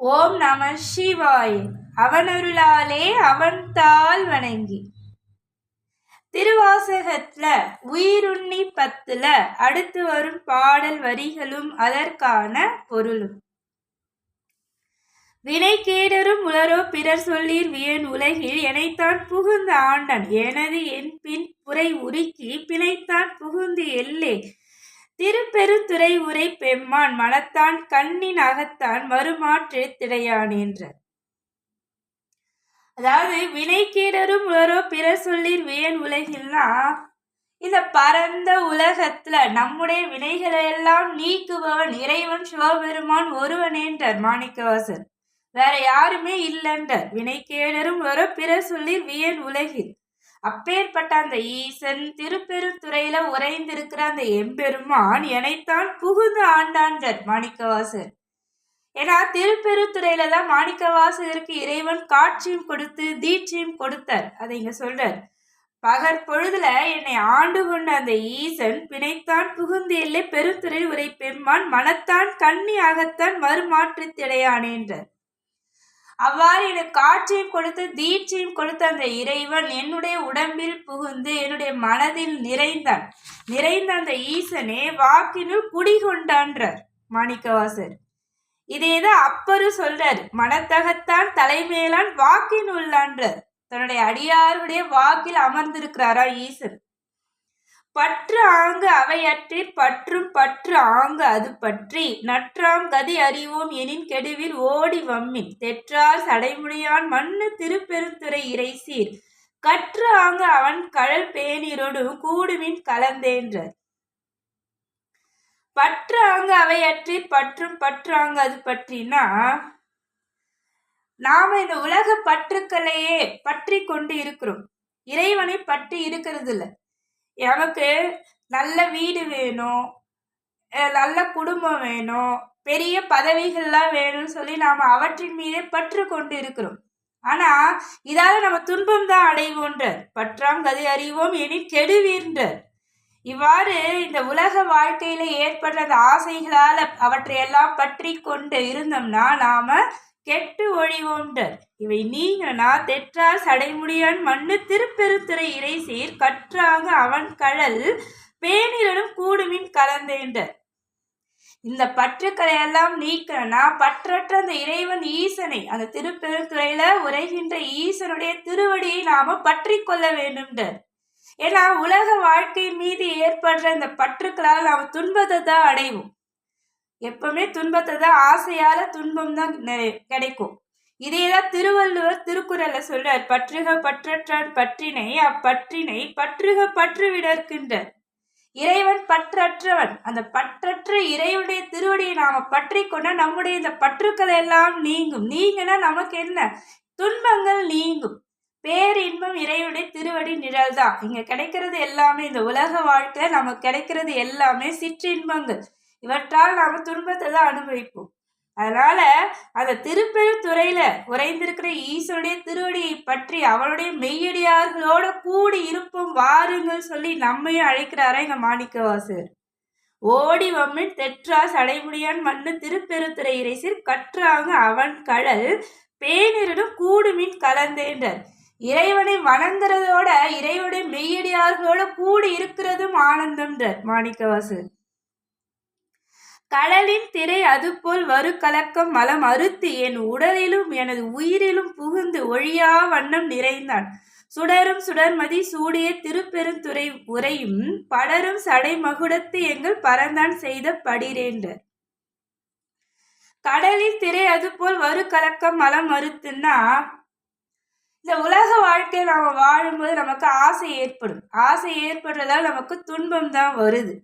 ஓம் நம சிவாய். அவனருளாலே அவன் தாள் வணங்கி. திருவாசகத்துல உயிருண்ணி பத்துல அடுத்து வரும் பாடல் வரிகளும் அதற்கான பொருளும். வினை கேடரும் உளரோ பிறர் சொல்லீர் வியன் உலகில் எனைத்தான் புகுந்த ஆண்டன். எனது என் பின் புரை உருக்கி பிணைத்தான் புகுந்து எல்லே. திருப்பெருந்துறை உரை பெம்மான் மனத்தான் கண்ணின் அகத்தான் மறுமாற்று திடையான் அதாவது வினைக்கீடரும் உலரோ பிற சொல்லிர் வியன் உலகில்னா இந்த பரந்த உலகத்துல நம்முடைய வினைகளை எல்லாம் நீக்குபவன் இறைவன் சிவபெருமான் ஒருவன் என்றார் வேற யாருமே இல்லைன்றார். வினைக்கேடரும் வர பிற சொல்லிர் வியன் உலகில். அப்பேற்பட்ட அந்த ஈசன் திருப்பெருத்துறையில உறைந்திருக்கிற அந்த எம்பெருமான் எனைத்தான் புகுந்து ஆண்டான்றார் மாணிக்கவாசர் ஏன்னா திருப்பெருத்துறையில தான் மாணிக்கவாசகருக்கு இறைவன் காட்சியும் கொடுத்து தீட்சியும் கொடுத்தார். அதை இங்க சொல்றார். பகற்பொழுதுல என்னை ஆண்டு கொண்ட அந்த ஈசன் பிணைத்தான் புகுந்து இல்லை பெருத்துறை உரை பெம்மான் மனத்தான் கண்ணி அகத்தான் மறுமாற்றுத் திடையானேன்றார். அவ்வாறு எனக்கு காட்சியும் கொடுத்து தீட்சையும் கொடுத்த அந்த இறைவன் என்னுடைய உடம்பில் புகுந்து என்னுடைய மனதில் நிறைந்தான். நிறைந்த அந்த ஈசனே வாக்கினுள் குடிகொண்டான்றார் மாணிக்கவாசர். இதேதான் அப்பரு சொல்றார் மனத்தகத்தான் தலைமையிலான் வாக்கின் உள்ளான்றார் தன்னுடைய அடியாருடைய வாக்கில் அமர்ந்திருக்கிறாரா ஈசன்? பற்று ஆங்கு அவையற்றி பற்றும் பற்று ஆங்கு அது பற்றி. நற்றாம் கதி அறிவோம் எனின் கெடுவில் ஓடி வம்மின். தெற்றார் சடைமுடியான் மண்ணு திருப்பெருந்துறை இறைசீர். கற்று ஆங்கு அவன் கழல் பேனிரொடு கூடுமின் கலந்தேன்றார் பற்று ஆங்கு அவையற்றி பற்றும் பற்று ஆங்கு அது பற்றினா நாம இந்த உலக பற்றுக்களையே பற்றி கொண்டு இருக்கிறோம். இறைவனை பற்றி இருக்கிறது இல்லை எனக்கு நல்ல வீடு வேணும். நல்ல குடும்பம் வேணும். பெரிய பதவிகள்லாம் வேணும்னு சொல்லி நாம் அவற்றின் மீதே பற்று கொண்டு இருக்கிறோம் ஆனால் இதால் நம்ம துன்பம் தான் அடைவோன்றார் பற்றாம் கதை அறிவோம் எனி கெடுவீர்ன்றார் இவ்வாறு இந்த உலக வாழ்க்கையில் ஏற்படுற அந்த ஆசைகளால் அவற்றையெல்லாம் பற்றி கொண்டு இருந்தோம்னா நாம் கெட்டு ஒழிவோண்டர் இவை நீங்கனா தெற்றார் சடைமுடியான் மண்ணு திருப்பெருத்துறை இறை சீர் கற்றாக அவன் கழல் பேனிரனும் கூடுமின் கலந்தேண்டர் இந்த பற்றுக்களை எல்லாம் நீக்கிறனா பற்றற்ற அந்த இறைவன் ஈசனை அந்த திருப்பெருத்துறையில உரைகின்ற ஈசனுடைய திருவடியை நாம பற்றி கொள்ள வேண்டும்டர் ஏன்னா உலக வாழ்க்கை மீது ஏற்படுற இந்த பற்றுக்களால் நாம் துன்பத்தை தான் அடைவோம். எப்பவுமே துன்பத்தை தான் ஆசையால துன்பம் தான் கிடைக்கும். இதேதான் திருவள்ளுவர் திருக்குறள்ல சொல்றார் பற்றுக பற்றற்றான் பற்றினை அப்பற்றினை பற்றுக பற்று விடற்கின்ற இறைவன் பற்றற்றவன். அந்த பற்றற்ற இறைவனுடைய திருவடியை நாம பற்றி கொண்டா நம்முடைய இந்த பற்றுக்கள் எல்லாம் நீங்கும். நீங்கன்னா நமக்கு என்ன? துன்பங்கள் நீங்கும். பேரின்பம் இறைவனுடைய திருவடி நிழல் தான் இங்க கிடைக்கிறது எல்லாமே இந்த உலக வாழ்க்கையில நமக்கு கிடைக்கிறது எல்லாமே சிற்றின்பங்கள். இவற்றால் நாம் துன்பத்தை தான் அனுபவிப்போம். அதனால அந்த திருப்பெருத்துறையில உறைந்திருக்கிற ஈஸ்வருடைய திருவடியை பற்றி அவருடைய மெய்யடியார்களோட கூடி இருப்போம் வாருங்கள் சொல்லி நம்மையும் அழைக்கிறாரா எங்க மாணிக்கவாசர் ஓடி வம்மின் தெற்றா சடைமுடியான் மண்ணு திருப்பெருத்துறை இறைசில் கற்றாங்க அவன் கடல் பேனிரிடும் கூடுமின் கலந்தேன்றார். இறைவனை வணங்குறதோட இறைவனுடைய மெய்யடியார்களோட கூடி இருக்கிறதும் ஆனந்தம்ன்றார் மாணிக்கவாசர் கடலின் திரை அதுபோல் வரு கலக்கம் மலம் அறுத்து என் உடலிலும் எனது உயிரிலும் புகுந்து ஒழியா வண்ணம் நிறைந்தான். சுடரும் சுடர்மதி சூடிய திருப்பெருந்துறை உரையும் படரும் சடை மகுடத்து எங்கள் பரந்தான் செய்த படிரேன்ற. கடலில் திரை அதுபோல் வரு கலக்கம் மலம் அறுத்துன்னா இந்த உலக வாழ்க்கை நாம வாழும்போது நமக்கு ஆசை ஏற்படும். ஆசை ஏற்படுறதால் நமக்கு துன்பம் தான் வருது.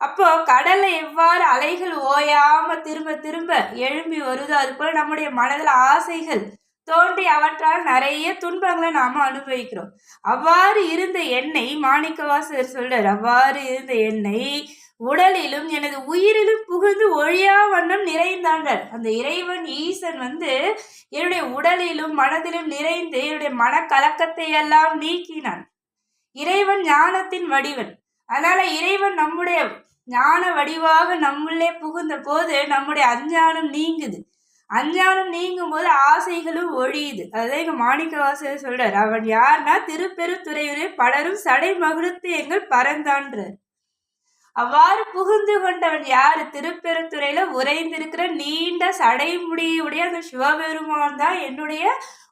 அப்போ கடல்ல எவ்வாறு அலைகள் ஓயாம திரும்ப திரும்ப எழும்பி வருதோ அது போல நம்முடைய மனதில் ஆசைகள் தோன்றி அவற்றால் நிறைய துன்பங்களை நாம அனுபவிக்கிறோம். அவ்வாறு இருந்த எண்ணெய் மாணிக்கவாசர் சொல்றார் அவ்வாறு இருந்த எண்ணெய் உடலிலும் எனது உயிரிலும் புகுந்து ஒழியா வண்ணம் நிறைந்தாங்கள் அந்த இறைவன் ஈசன் வந்து என்னுடைய உடலிலும் மனதிலும் நிறைந்து என்னுடைய மனக்கலக்கத்தை எல்லாம் நீக்கினான். இறைவன் ஞானத்தின் வடிவன். அதனால இறைவன் நம்முடைய ஞான வடிவாக நம்முள்ளே புகுந்த போது நம்முடைய அஞ்ஞானம் நீங்குது. அஞ்ஞானம் நீங்கும் போது ஆசைகளும் ஒழியுது. அதுதான் எங்க மாணிக்க வாசகர் சொல்றார் அவன் யார்னா திருப்பெருத்துறையுரே பலரும் சடை மகிழ்த்து எங்கள் பறந்தான்றார் அவ்வாறு புகுந்து கொண்டவன் யாரு? திருப்பெருத்துறையில உறைந்திருக்கிற நீண்ட சடைமுடியுடைய அந்த சிவபெருமான் தான் என்னுடைய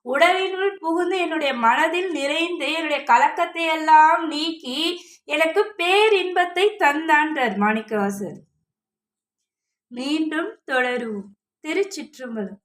உடலினுள் புகுந்து என்னுடைய மனதில் நிறைந்து என்னுடைய கலக்கத்தை எல்லாம் நீக்கி எனக்கு பேரின்பத்தை தந்தான்றார் மாணிக்கவாசர் மீண்டும் தொடருவோம். திருச்சிற்றம்பலம்.